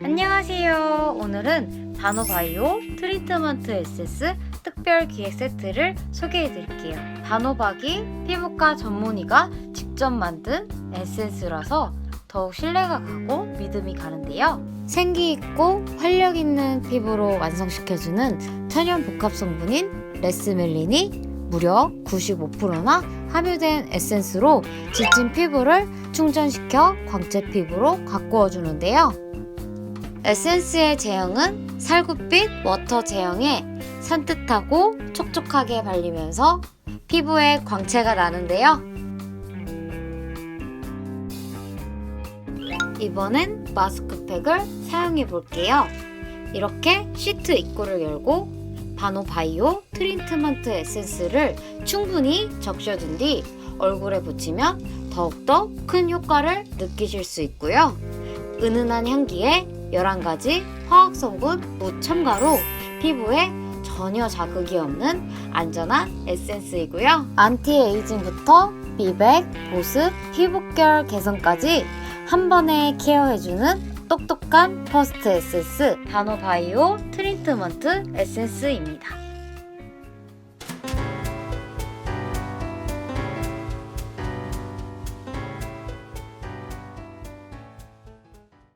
안녕하세요. 오늘은 바노바이오 트리트먼트 에센스 특별 기획 세트를 소개해 드릴게요. 바노박이 피부과 전문의가 직접 만든 에센스라서 더욱 신뢰가 가고 믿음이 가는데요. 생기 있고 활력 있는 피부로 완성시켜주는 천연 복합 성분인 레스멜린이 무려 95%나 함유된 에센스로 지친 피부를 충전시켜 광채 피부로 가꾸어 주는데요. 에센스의 제형은 살구빛 워터 제형에 산뜻하고 촉촉하게 발리면서 피부에 광채가 나는데요. 이번엔 마스크팩을 사용해 볼게요. 이렇게 시트 입구를 열고 바노바이오 트리트먼트 에센스를 충분히 적셔준 뒤 얼굴에 붙이면 더욱더 큰 효과를 느끼실 수 있고요. 은은한 향기에 11가지 화학성분 무첨가로 피부에 전혀 자극이 없는 안전한 에센스이고요. 안티에이징부터 미백, 보습, 피부결 개선까지 한 번에 케어해주는 똑똑한 퍼스트 에센스 바노바이오 트리트먼트 에센스입니다.